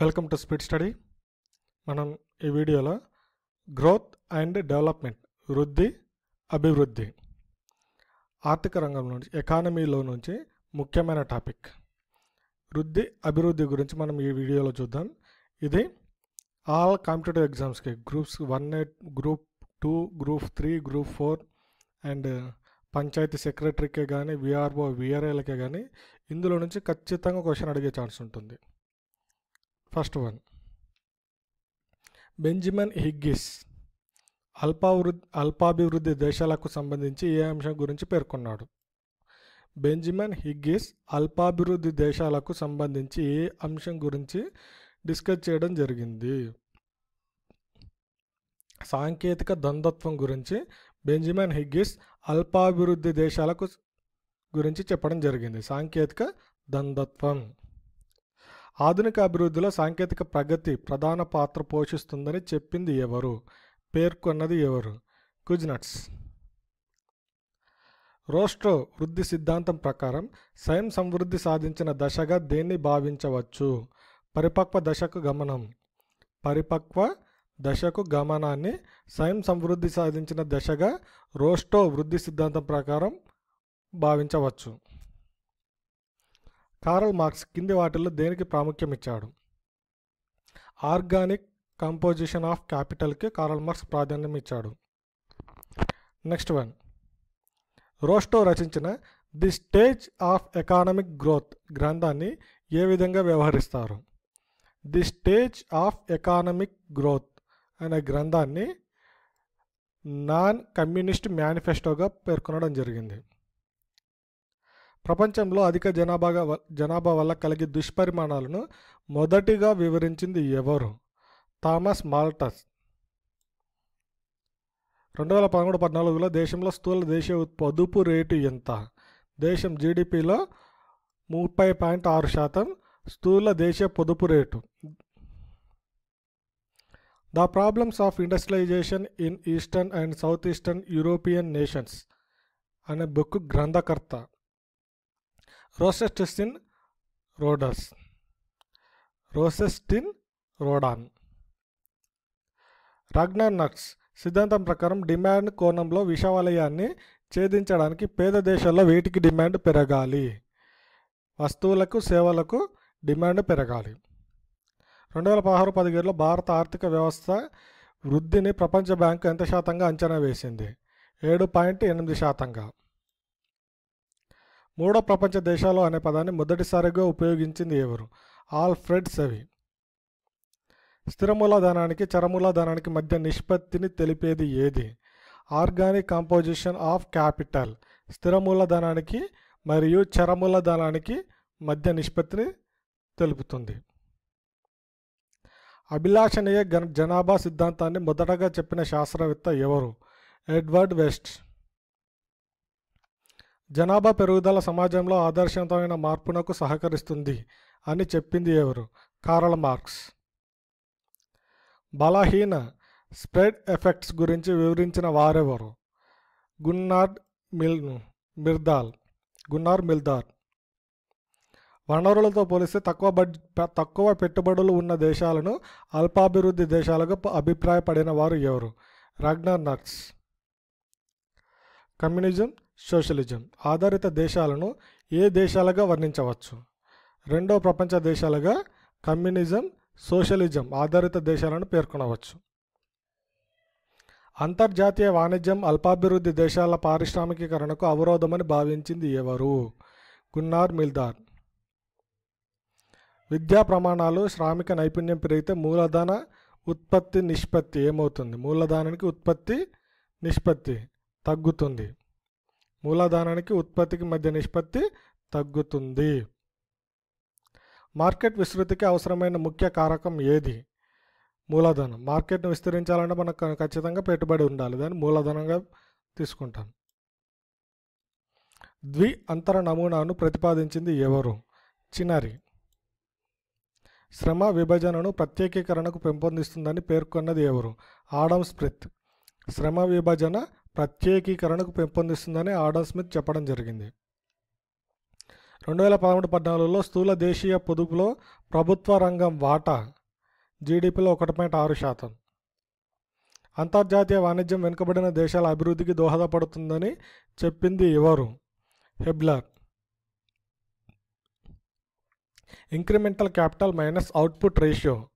Welcome to speed study మనం ఈ వీడియోలో గ్రోత్ అండ్ డెవలప్మెంట్ వృద్ధి అభివృద్ధి ఆర్థిక రంగం నుంచి ఎకానమీలో నుంచి ముఖ్యమైన టాపిక్ వృద్ధి అభివృద్ధి గురించి మనం ఈ వీడియోలో చూద్దాం. ఇది ఆల్ కాంపిటేటివ్ ఎగ్జామ్స్కి groups one eight group two group three group four and panchayati సెక్రటరీకే కానీ విఆర్ఓ విఆర్ఏలకే కానీ ఇందులో నుంచి ఖచ్చితంగా క్వశ్చన్ అడిగే ఛాన్స్ ఉంటుంది. First one. బెంజమిన్ హిగ్గిస్ అల్పావృద్ధి అల్పాభివృద్ధి దేశాలకు సంబంధించి ఏ అంశం గురించి పేర్కొన్నాడు? బెంజమిన్ హిగ్గిస్ అల్పాభివృద్ధి దేశాలకు సంబంధించి ఏ అంశం గురించి డిస్కస్ చేయడం జరిగింది? సాంకేతిక ద్వంద్వత్వం గురించి బెంజమిన్ హిగ్గిస్ అల్పాభివృద్ధి దేశాలకు గురించి చెప్పడం జరిగింది. సాంకేతిక ద్వంద్వత్వం. ఆధునిక అభివృద్ధిలో సాంకేతిక ప్రగతి ప్రధాన పాత్ర పోషిస్తుందని చెప్పింది ఎవరు? పేర్కొన్నది ఎవరు? కుజ్నట్స్ రోస్ట్రో వృద్ధి సిద్ధాంతం ప్రకారం స్వయం సమృద్ధి సాధించిన దశగా దేన్ని భావించవచ్చు? పరిపక్వ దశకు గమనం. పరిపక్వ దశకు గమనాన్ని స్వయం సమృద్ధి సాధించిన దశగా రోస్టో వృద్ధి సిద్ధాంతం ప్రకారం భావించవచ్చు. కారల్ మార్క్స్ కింది వాటిల్లో దేనికి ప్రాముఖ్యం ఇచ్చాడు ఆర్గానిక్ కంపోజిషన్ ఆఫ్ క్యాపిటల్కి కారల్ మార్క్స్ ప్రాధాన్యం ఇచ్చాడు నెక్స్ట్ వన్. రోస్టో రచించిన the stage of economic growth గ్రంథాన్ని ఏ విధంగా వ్యవహరిస్తారు? The stage of economic growth అనే గ్రంథాన్ని నాన్ కమ్యూనిస్ట్ మేనిఫెస్టోగా పేర్కొనడం జరిగింది. ప్రపంచంలో అధిక జనాభాగా జనాభా వల్ల కలిగే దుష్పరిమాణాలను మొదటిగా వివరించింది ఎవరు? Thomas Malthus. రెండు వేల పదమూడు పద్నాలుగులో దేశంలో స్థూల దేశీయ పొదుపు రేటు ఎంత? దేశం జీడిపిలో ముప్పై పాయింట్ ఆరు శాతం స్థూల దేశీయ పొదుపు rate. The problems of industrialization in eastern and south eastern European nations అనే బుక్ గ్రంథకర్త రోసెస్టిన్ రోడస్ రోసెస్టిన్ రోడాన్ రాగ్నార్ నక్స్ సిద్ధాంతం ప్రకారం డిమాండ్ కోణంలో విషవలయాన్ని ఛేదించడానికి పేద దేశాల్లో వేటికి డిమాండ్ పెరగాలి. వస్తువులకు సేవలకు డిమాండ్ పెరగాలి. రెండు వేల పదహారు పదిహేడులో భారత ఆర్థిక వ్యవస్థ వృద్ధిని ప్రపంచ బ్యాంకు ఎంత శాతంగా అంచనా వేసింది? ఏడు పాయింట్ ఎనిమిది శాతంగా. మూడో ప్రపంచ దేశాలు అనే పదాన్ని మొదటిసారిగా ఉపయోగించింది ఎవరు? ఆల్ఫ్రెడ్ సెవి. స్థిరమూలధనానికి చరమూలధనానికి మధ్య నిష్పత్తిని తెలిపేది ఏది? Organic composition of capital. స్థిర మూలధనానికి మరియు చరమూలధనానికి మధ్య నిష్పత్తిని తెలుపుతుంది. అభిలాషణీయ గణ జనాభా సిద్ధాంతాన్ని మొదటగా చెప్పిన శాస్త్రవేత్త ఎవరు? Edward West. జనాభా పెరుగుదల సమాజంలో ఆదర్శవంతమైన మార్పునకు సహకరిస్తుంది అని చెప్పింది ఎవరు? Karl Marx. బలహీన స్ప్రెడ్ ఎఫెక్ట్స్ గురించి వివరించిన వారెవరు? గున్నార్డ్ మిల్ మిర్దాల్ గున్నార్ మిల్దార్. వనరులతో పోలిస్తే తక్కువ బడ్ తక్కువ పెట్టుబడులు ఉన్న దేశాలను అల్పాభివృద్ధి దేశాలకు అభిప్రాయపడిన వారు ఎవరు? రాగ్నార్ నక్స్ కమ్యూనిజం సోషలిజం ఆధారిత దేశాలను ఏ దేశాలుగా వర్ణించవచ్చు? రెండో ప్రపంచ దేశాలుగా కమ్యూనిజం సోషలిజం ఆధారిత దేశాలను పేర్కొనవచ్చు. అంతర్జాతీయ వాణిజ్యం అల్పాభివృద్ధి దేశాల పారిశ్రామికీకరణకు అవరోధమని భావించింది ఎవరు? గున్నార్ మిల్దార్. విద్యా ప్రమాణాలు శ్రామిక నైపుణ్యం పెరిగితే మూలధన ఉత్పత్తి నిష్పత్తి ఏమవుతుంది? మూలధనానికి ఉత్పత్తి నిష్పత్తి తగ్గుతుంది. మూలధనానికి ఉత్పత్తికి మధ్య నిష్పత్తి తగ్గుతుంది. మార్కెట్ విస్తృతికి అవసరమైన ముఖ్య కారకం ఏది? మూలధనం. మార్కెట్ను విస్తరించాలంటే మనకు ఖచ్చితంగా పెట్టుబడి ఉండాలి. దాన్ని మూలధనంగా తీసుకుంటాం. ద్వి అంతర నమూనాను ప్రతిపాదించింది ఎవరు? చినరి శ్రమ విభజనను ప్రత్యేకీకరణకు పెంపొందిస్తుందని పేర్కొన్నది ఎవరు? Adam Smith. శ్రమ విభజన ప్రత్యేకీకరణకు పెంపొందిస్తుందని ఆడమ్ స్మిత్ చెప్పడం జరిగింది. రెండు వేల పదమూడు పద్నాలుగులో స్థూల దేశీయ పొదుపులో ప్రభుత్వ రంగం వాటా జీడిపిలో ఒకటి పాయింట్ ఆరు శాతం. అంతర్జాతీయ వాణిజ్యం వెనుకబడిన దేశాల అభివృద్ధికి దోహదపడుతుందని చెప్పింది ఎవరు? Haberler. Incremental capital minus output ratio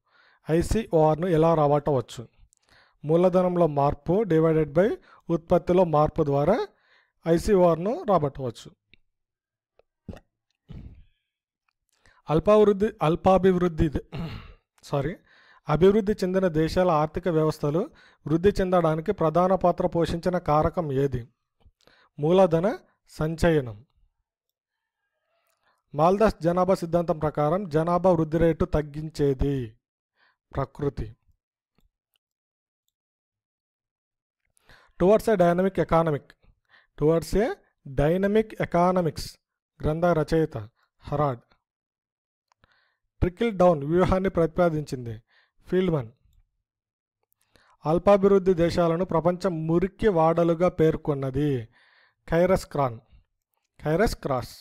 ఐసిఓఆర్ను ఎలా రాబట్టవచ్చు? మూలధనంలో మార్పు డివైడెడ్ బై ఉత్పత్తిలో మార్పు ద్వారా ఐసీఆర్ను రాబట్టవచ్చు. అల్పావృద్ధి అల్పాభివృద్ధి సారీ అభివృద్ధి చెందిన దేశాల ఆర్థిక వ్యవస్థలు వృద్ధి చెందడానికి ప్రధాన పాత్ర పోషించిన కారకం ఏది? మూలధన సంచయనం. మాల్దాస్ జనాభా సిద్ధాంతం ప్రకారం జనాభా వృద్ధి రేటు తగ్గించేది. ప్రకృతి. Towards a dynamic economic towards a dynamic economics గ్రంథ రచయిత హరాడ్ ట్రికిల్ డౌన్ వ్యూహాన్ని ప్రతిపాదించింది ఫీల్డ్మన్ అల్పాభివృద్ధి దేశాలను ప్రపంచం మురికి వాడలుగా పేర్కొన్నది కైరస్ క్రాన్ కైరస్ క్రాస్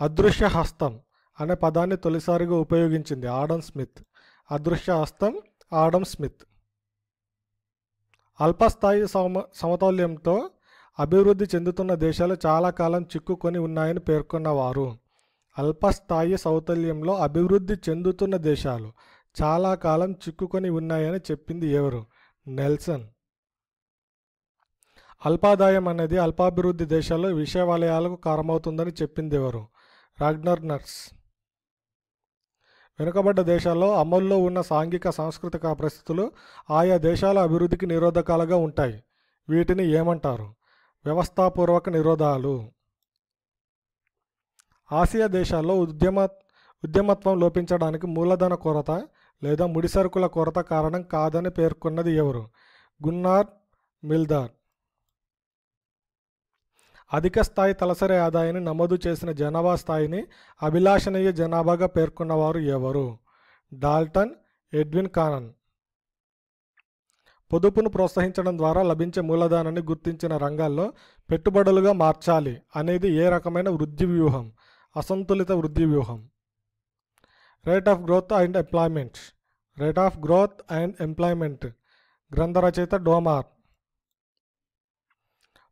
అదృశ్య హస్తం అనే పదాన్ని తొలిసారిగా ఉపయోగించింది ఆడమ్ స్మిత్ అదృశ్య హస్తం ఆడమ్ స్మిత్ అల్పస్థాయి సమ సమతౌల్యంతో అభివృద్ధి చెందుతున్న దేశాలు చాలా కాలం చిక్కుకొని ఉన్నాయని పేర్కొన్నవారు. అల్పస్థాయి సౌతల్యంలో అభివృద్ధి చెందుతున్న దేశాలు చాలా కాలం చిక్కుకొని ఉన్నాయని చెప్పింది ఎవరు? నెల్సన్. అల్పాదాయం అనేది అల్పాభివృద్ధి దేశాల్లో విషయవలయాలకు కారణమవుతుందని చెప్పింది ఎవరు? Ragnar Nurkse. వెనుకబడ్డ దేశాల్లో అమల్లో ఉన్న సాంఘిక సాంస్కృతిక పరిస్థితులు ఆయా దేశాల అభివృద్ధికి నిరోధకాలుగా ఉంటాయి. వీటిని ఏమంటారు? వ్యవస్థాపూర్వక నిరోధాలు. ఆసియా దేశాల్లో ఉద్యమ ఉద్యమత్వం లోపించడానికి మూలధన కొరత లేదా ముడిసరుకుల కొరత కారణం కాదని పేర్కొన్నది ఎవరు? గున్నార్ మిల్దార్. అధిక స్థాయి తలసరి ఆదాయాన్ని నమోదు చేసిన జనాభా స్థాయిని అభిలాషణీయ జనాభాగా పేర్కొన్నవారు ఎవరు? Dalton Edwin కానన్. పొదుపును ప్రోత్సహించడం ద్వారా లభించే మూలధనాన్ని గుర్తించిన రంగాల్లో పెట్టుబడులుగా మార్చాలి అనేది ఏ రకమైన వృద్ధి వ్యూహం? అసంతులిత వృద్ధి వ్యూహం. Rate of growth and employment. Rate of growth and employment. గ్రంథ రచయిత డోమార్.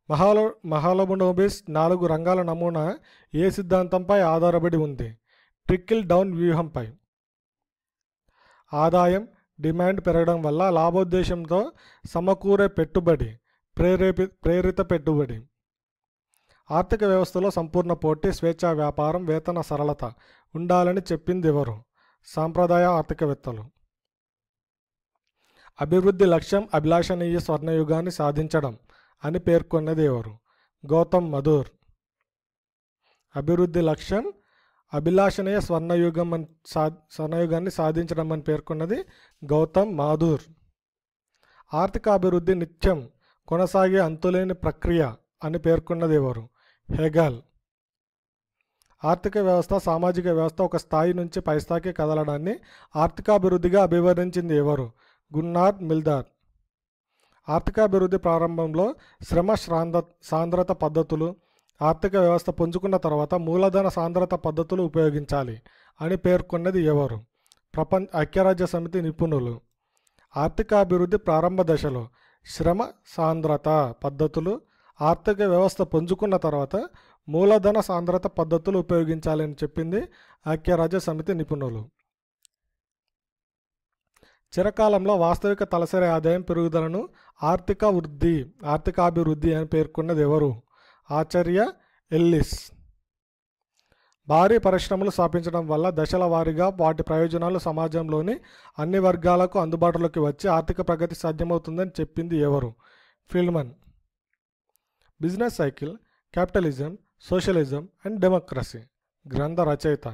మహాలో మహాలబునోబిస్ నాలుగు రంగాల నమూనా ఏ సిద్ధాంతంపై ఆధారపడి ఉంది? ట్రిక్కిల్ డౌన్ వ్యూహంపై. ఆదాయం డిమాండ్ పెరగడం వల్ల లాభోద్దేశంతో సమకూరే పెట్టుబడి ప్రేరేపి ప్రేరిత పెట్టుబడి. ఆర్థిక వ్యవస్థలో సంపూర్ణ పోటీ స్వేచ్ఛా వ్యాపారం వేతన సరళత ఉండాలని చెప్పింది ఎవరు? సాంప్రదాయ ఆర్థికవేత్తలు. అభివృద్ధి లక్ష్యం అభిలాషణీయ స్వర్ణయుగాన్ని సాధించడం. అని పేర్కొన్నది ఎవరు? గౌతమ్ మధుర్. అభివృద్ధి లక్ష్యం అభిలాషణీయ స్వర్ణయుగం అని సా స్వర్ణయుగాన్ని సాధించడం అని పేర్కొన్నది గౌతమ్ మాధుర్. ఆర్థిక అభివృద్ధి నిత్యం కొనసాగే అంతులేని ప్రక్రియ అని పేర్కొన్నది ఎవరు? హెగల్. ఆర్థిక వ్యవస్థ సామాజిక వ్యవస్థ ఒక స్థాయి నుంచి పై స్థాయికి కదలడాన్ని ఆర్థికాభివృద్ధిగా అభివర్ణించింది ఎవరు? గున్నార్ మిల్దార్. ఆర్థికాభివృద్ధి ప్రారంభంలో శ్రమ శ్రాంద సాంద్రత పద్ధతులు ఆర్థిక వ్యవస్థ పుంజుకున్న తర్వాత మూలధన సాంద్రత పద్ధతులు ఉపయోగించాలి అని పేర్కొన్నది ఎవరు? ప్రపంచ ఐక్యరాజ్య సమితి నిపుణులు. ఆర్థికాభివృద్ధి ప్రారంభ దశలో శ్రమ సాంద్రత పద్ధతులు ఆర్థిక వ్యవస్థ పుంజుకున్న తర్వాత మూలధన సాంద్రత పద్ధతులు ఉపయోగించాలని చెప్పింది ఐక్యరాజ్య సమితి నిపుణులు. చిరకాలంలో వాస్తవిక తలసరి ఆదాయం పెరుగుదలను ఆర్థిక వృద్ధి ఆర్థికాభివృద్ధి అని పేర్కొన్నది ఎవరు? ఆచార్య ఎల్లిస్. భారీ పరిశ్రమలు స్థాపించడం వల్ల దశల వారీగా వాటి ప్రయోజనాలు సమాజంలోని అన్ని వర్గాలకు అందుబాటులోకి వచ్చి ఆర్థిక ప్రగతి సాధ్యమవుతుందని చెప్పింది ఎవరు? ఫిల్మన్ business cycle capitalism socialism and democracy. గ్రంథ రచయిత.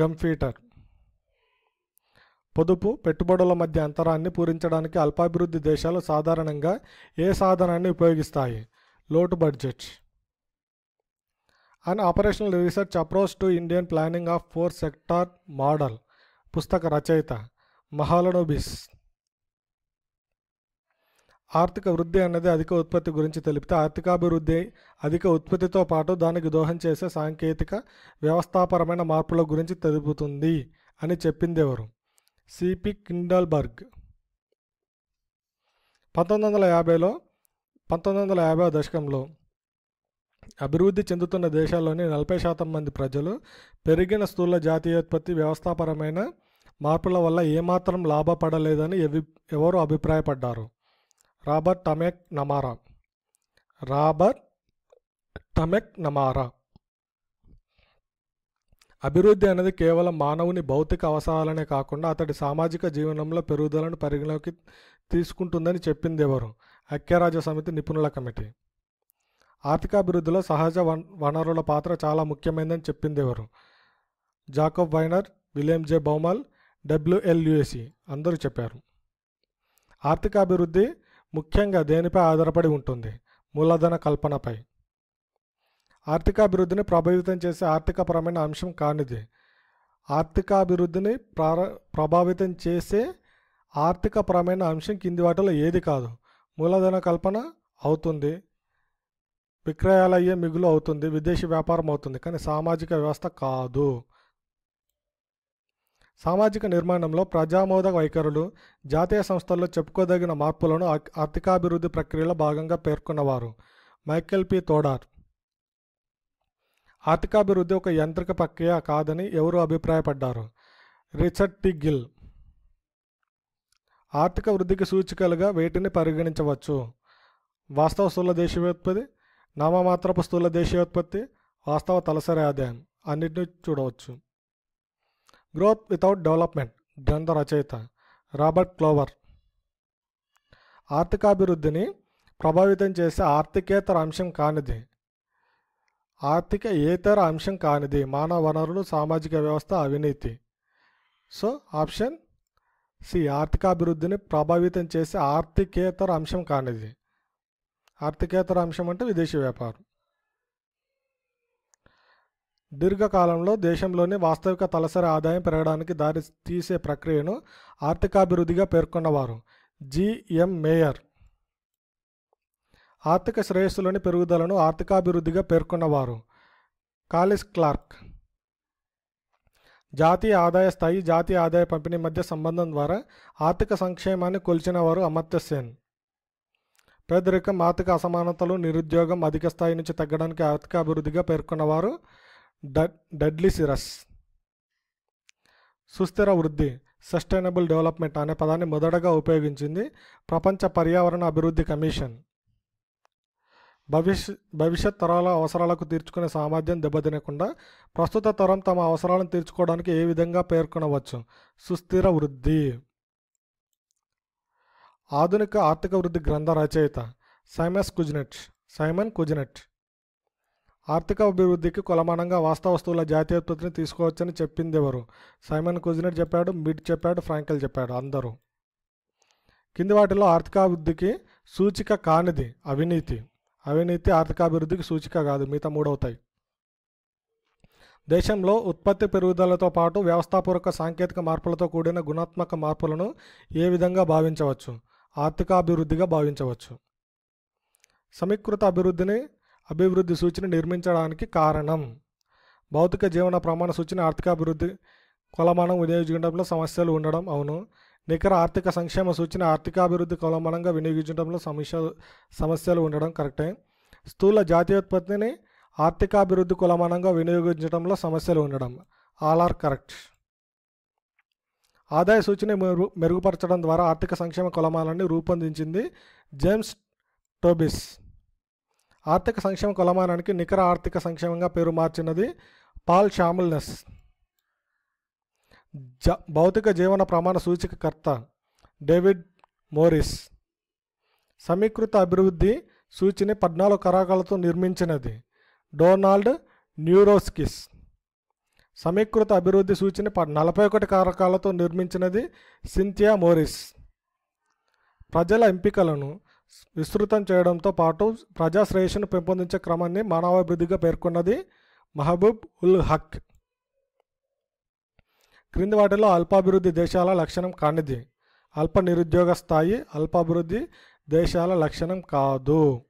గంఫీటర్ పొదుపు పెట్టుబడుల మధ్య అంతరాన్ని పూరించడానికి అల్పాభివృద్ధి దేశాలు సాధారణంగా ఏ సాధనాన్ని ఉపయోగిస్తాయి? లోటు budget. And operational research approach to Indian planning of four sector model పుస్తక రచయిత. మహాలనోబిస్. ఆర్థిక వృద్ధి అన్నది అధిక ఉత్పత్తి గురించి తెలిపితే ఆర్థికాభివృద్ధి అధిక ఉత్పత్తితో పాటు దానికి దోహం చేసే సాంకేతిక వ్యవస్థాపరమైన మార్పుల గురించి తెలుపుతుంది అని చెప్పింది ఎవరు? C P Kindleberger. పంతొమ్మిది వందల యాభైలో పంతొమ్మిది వందల యాభై దశకంలో అభివృద్ధి చెందుతున్న దేశాల్లోని నలభై శాతం మంది ప్రజలు పెరిగిన స్థూల జాతీయోత్పత్తి వ్యవస్థాపరమైన మార్పుల వల్ల ఏమాత్రం లాభపడలేదని ఎవి ఎవరు అభిప్రాయపడ్డారు. Robert McNamara. Robert McNamara. అభివృద్ధి అనేది కేవలం మానవుని భౌతిక అవసరాలనే కాకుండా అతడి సామాజిక జీవనంలో పెరుగుదలను పరిగణలోకి తీసుకుంటుందని చెప్పింది ఎవరు? ఐక్యరాజ్య సమితి నిపుణుల కమిటీ. ఆర్థికాభివృద్ధిలో సహజ వన్ వనరుల పాత్ర చాలా ముఖ్యమైనదని చెప్పింది ఎవరు? జాకబ్ వైనర్ విలియం జే. బౌమల్ డబ్ల్యూఎల్యుఎసి అందరూ చెప్పారు. ఆర్థికాభివృద్ధి ముఖ్యంగా దేనిపై ఆధారపడి ఉంటుంది? మూలధన కల్పనపై. ఆర్థికాభివృద్ధిని ప్రభావితం చేసే ఆర్థికపరమైన అంశం కానిది. ఆర్థికాభివృద్ధిని ప్రభావితం చేసే ఆర్థికపరమైన అంశం కింది వాటిలో ఏది కాదు. మూలధన కల్పన అవుతుంది. విక్రయాలయ్యే మిగులు అవుతుంది. విదేశీ వ్యాపారం అవుతుంది. కానీ సామాజిక వ్యవస్థ కాదు. సామాజిక నిర్మాణంలో ప్రజామోద వైఖరులు జాతీయ సంస్థల్లో చెప్పుకోదగిన మార్పులను ఆర్థికాభివృద్ధి ప్రక్రియలో భాగంగా పేర్కొన్నవారు. Michael P. తోడార్ ఆర్థికాభివృద్ధి ఒక యాంత్రిక ప్రక్రియ కాదని ఎవరు అభిప్రాయపడ్డారు? Richard T Gill. ఆర్థిక వృద్ధికి సూచికలుగా వేటిని పరిగణించవచ్చు? వాస్తవ స్థూల దేశీయోత్పత్తి నామమాత్రపు స్థూల దేశీయోత్పత్తి వాస్తవ తలసరి ఆదాయం అన్నిటిని చూడవచ్చు. గ్రోత్ వితౌట్ డెవలప్మెంట్ గ్రంథ రచయిత రాబర్ట్ క్లోవర్. ఆర్థికాభివృద్ధిని ప్రభావితం చేసే ఆర్థికేతర అంశం కానిది ఆర్థిక ఏతర అంశం కానిది మానవ వనరులు సామాజిక వ్యవస్థ అవినీతి. సో ఆప్షన్ సి ఆర్థికాభివృద్ధిని ప్రభావితం చేసే ఆర్థికేతర అంశం కానిది. ఆర్థికేతర అంశం అంటే విదేశీ వ్యాపారం. దీర్ఘకాలంలో దేశంలోని వాస్తవిక తలసరి ఆదాయం పెరగడానికి దారి తీసే ప్రక్రియను ఆర్థికాభివృద్ధిగా పేర్కొన్నవారు. GM mayor. ఆర్థిక శ్రేయస్సులోని పెరుగుదలను ఆర్థికాభివృద్ధిగా పేర్కొన్నవారు. కాలిస్ క్లార్క్. జాతీయ ఆదాయ స్థాయి జాతీయ ఆదాయ పంపిణీ మధ్య సంబంధం ద్వారా ఆర్థిక సంక్షేమాన్ని కొలిచినవారు అమర్త్య సేన్. పేదరికం ఆర్థిక అసమానతలు నిరుద్యోగం అధిక స్థాయి నుంచి తగ్గడానికి ఆర్థిక అభివృద్ధిగా పేర్కొన్నవారు డ డడ్లీ సిరస్. సుస్థిర వృద్ధి సస్టైనబుల్ డెవలప్మెంట్ అనే పదాన్ని మొదటగా ఉపయోగించింది ప్రపంచ పర్యావరణ అభివృద్ధి కమిషన్. భవిష్య భవిష్యత్ తరాల అవసరాలకు తీర్చుకునే సామర్థ్యం దెబ్బతినకుండా ప్రస్తుత తరం తమ అవసరాలను తీర్చుకోవడానికి ఏ విధంగా పేర్కొనవచ్చు? సుస్థిర వృద్ధి. ఆధునిక ఆర్థిక వృద్ధి గ్రంథ రచయిత సైమస్ కుజినెట్ సైమన్ కుజినెట్. ఆర్థిక అభివృద్ధికి కొలమానంగా వాస్తవ వస్తువుల జాతీయ ఉత్పత్తిని తీసుకోవచ్చని చెప్పింది ఎవరు సైమన్ కుజినెట్ చెప్పాడు మిడ్ చెప్పాడు ఫ్రాంకెల్ చెప్పాడు అందరూ. కింది వాటిలో ఆర్థికాభివృద్ధికి సూచిక కానిది అవినీతి. అవినీతి ఆర్థికాభివృద్ధికి సూచిక కాదు మిగతా మూడవుతాయి. దేశంలో ఉత్పత్తి పెరుగుదలతో పాటు వ్యవస్థాపూర్వక సాంకేతిక మార్పులతో కూడిన గుణాత్మక మార్పులను ఏ విధంగా భావించవచ్చు? ఆర్థికాభివృద్ధిగా భావించవచ్చు. సమీకృత అభివృద్ధిని అభివృద్ధి సూచిని నిర్మించడానికి కారణం. భౌతిక జీవన ప్రమాణ సూచిని ఆర్థికాభివృద్ధి కొలమానం వినియోగించడంలో సమస్యలు ఉండడం అవును. నికర ఆర్థిక సంక్షేమ సూచన ఆర్థికాభివృద్ధి కొలమానంగా వినియోగించడంలో సమస్య సమస్యలు ఉండడం కరెక్టే. స్థూల జాతీయోత్పత్తిని ఆర్థికాభివృద్ధి కొలమానంగా వినియోగించడంలో సమస్యలు ఉండడం. All are correct. ఆదాయ సూచన మెరుగు మెరుగుపరచడం ద్వారా ఆర్థిక సంక్షేమ కొలమానాన్ని రూపొందించింది జేమ్స్ టోబిస్. ఆర్థిక సంక్షేమ కొలమానానికి నికర ఆర్థిక సంక్షేమంగా పేరు మార్చినది పాల్ షాముల్నెస్. జ భౌతిక జీవన ప్రమాణ సూచికకర్త డేవిడ్ మోరిస్. సమీకృత అభివృద్ధి సూచిని పద్నాలుగు కరాకాలతో నిర్మించినది. డొనాల్డ్ న్యూరోస్కిస్. సమీకృత అభివృద్ధి సూచిని నలభై ఒకటి కారకాలతో నిర్మించినది సింథియా మోరిస్. ప్రజల ఎంపికలను విస్తృతం చేయడంతో పాటు ప్రజా శ్రేయస్సును పెంపొందించే క్రమాన్ని మానవాభివృద్ధిగా పేర్కొన్నది మహబూబ్ ఉల్ హక్. క్రింది వాటిలో అల్పాభివృద్ధి దేశాల లక్షణం కానిది. అల్ప నిరుద్యోగ స్థాయి అల్పాభివృద్ధి దేశాల లక్షణం కాదు.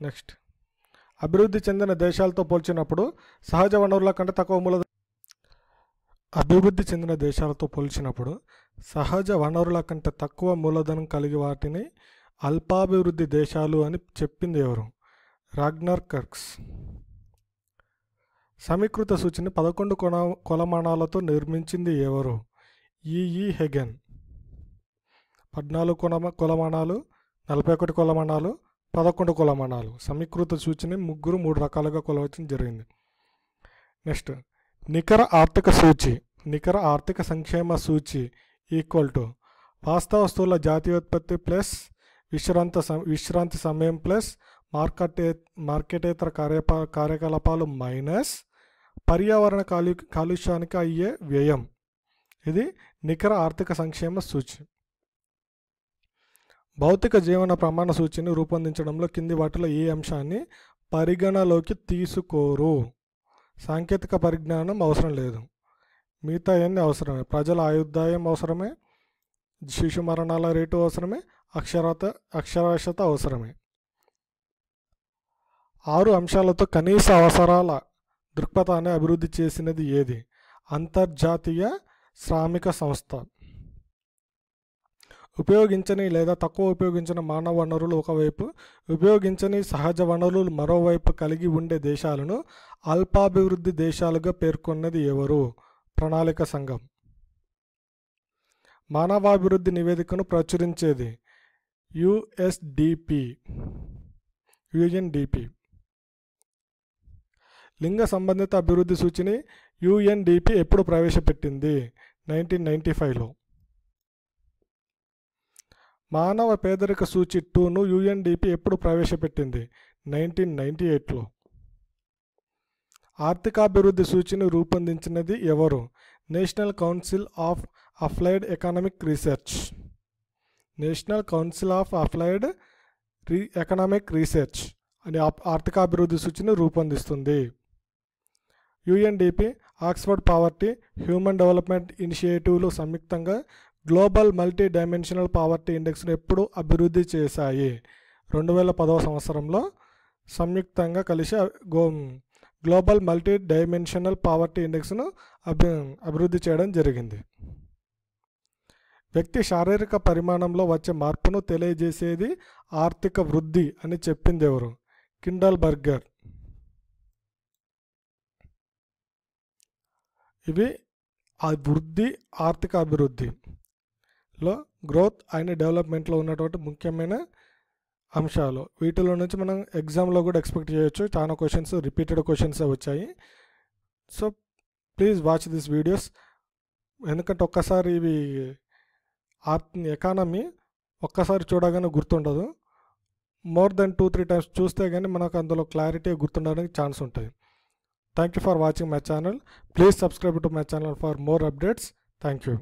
నెక్స్ట్. అభివృద్ధి చెందిన దేశాలతో పోల్చినప్పుడు సహజ వనరుల కంటే తక్కువ మూలధనం అభివృద్ధి చెందిన దేశాలతో పోల్చినప్పుడు సహజ వనరుల కంటే తక్కువ మూలధనం కలిగి వాటిని అల్పాభివృద్ధి దేశాలు అని చెప్పింది ఎవరు? రాగ్నర్ కర్క్స్. సమీకృత సూచిని పదకొండు కొన కొలమానాలతో నిర్మించింది ఎవరు? E E Hagen. పద్నాలుగు కొలమ కొలమానాలు నలభై ఒకటి కొలమానాలు పదకొండు కొలమానాలు. సమీకృత సూచిని ముగ్గురు మూడు రకాలుగా కొలవచ్చడం జరిగింది. నెక్స్ట్ నికర ఆర్థిక సూచి. నికర ఆర్థిక సంక్షేమ సూచి ఈక్వల్ టు వాస్తవ వస్తువుల జాతీయోత్పత్తి ప్లస్ విశ్రాంత విశ్రాంతి సమయం ప్లస్ మార్కెట్ మార్కెటేతర కార్యపా కార్యకలాపాలు మైనస్ పర్యావరణ కాలు కాలుష్యానికి అయ్యే వ్యయం. ఇది నికర ఆర్థిక సంక్షేమ సూచి. భౌతిక జీవన ప్రమాణ సూచిని రూపొందించడంలో కింది వాటిలో ఏ అంశాన్ని పరిగణలోకి తీసుకోరు? సాంకేతిక పరిజ్ఞానం అవసరం లేదు. మిగతా ఏంది అవసరమే. ప్రజల ఆయుర్దాయం అవసరమే. శిశు మరణాల రేటు అవసరమే. అక్షరత అక్షరాస్యత అవసరమే. ఆరు అంశాలతో కనీస అవసరాల దృక్పథాన్ని అభివృద్ధి చేసినది ఏది? అంతర్జాతీయ శ్రామిక సంస్థ. ఉపయోగించని లేదా తక్కువ ఉపయోగించిన మానవ వనరులు ఒకవైపు ఉపయోగించని సహజ వనరులు మరోవైపు కలిగి ఉండే దేశాలను అల్పాభివృద్ధి దేశాలుగా పేర్కొన్నది ఎవరు? ప్రణాళిక సంఘం. మానవాభివృద్ధి నివేదికను ప్రచురించేది యుఎస్డిపి. యుఎన్డిపి. లింగ సంబంధిత అభివృద్ధి సూచిని యుఎన్డిపి ఎప్పుడు ప్రవేశపెట్టింది? నైన్టీన్ నైంటీ ఫైవ్లో. మానవ పేదరిక సూచి టూను యుఎన్డిపి ఎప్పుడు ప్రవేశపెట్టింది? నైన్టీన్ నైంటీ ఎయిట్లో. ఆర్థికాభివృద్ధి సూచిని రూపొందించినది ఎవరు? National Council of Applied Economic Research. National Council of Applied re Economic Research అనే ఆర్థికాభివృద్ధి సూచిని రూపొందిస్తుంది. UNDP Oxford poverty human development ఇనిషియేటివ్లు సంయుక్తంగా గ్లోబల్ మల్టీ డైమెన్షనల్ పావర్టీ ఇండెక్స్ను ఎప్పుడు అభివృద్ధి చేశాయి. రెండు వేల పదవ సంవత్సరంలో సంయుక్తంగా కలిసి గో గ్లోబల్ మల్టీ డైమెన్షనల్ పావర్టీ ఇండెక్స్ను అభి అభివృద్ధి చేయడం జరిగింది. వ్యక్తి శారీరక పరిమాణంలో వచ్చే మార్పును తెలియజేసేది ఆర్థిక వృద్ధి అని చెప్పింది ఎవరు? కిండల్ బర్గర్ ఇవి ఆ వృద్ధి ఆర్థిక అభివృద్ధిలో గ్రోత్ అండ్ డెవలప్మెంట్లో ఉన్నటువంటి ముఖ్యమైన అంశాలు. వీటిలో నుంచి మనం ఎగ్జామ్లో కూడా ఎక్స్పెక్ట్ చేయొచ్చు. చాలా క్వశ్చన్స్ రిపీటెడ్ క్వశ్చన్స్ వచ్చాయి. So please watch this videos ఎందుకంటే ఒక్కసారి ఇవి ఆర్ట్ ఎకానమీ ఒక్కసారి చూడగానే గుర్తుండదు. More than two three times చూస్తే కానీ మనకు అందులో క్లారిటీ గుర్తుండడానికి ఛాన్స్ ఉంటుంది. Thank you for watching my channel please subscribe to my channel for more updates thank you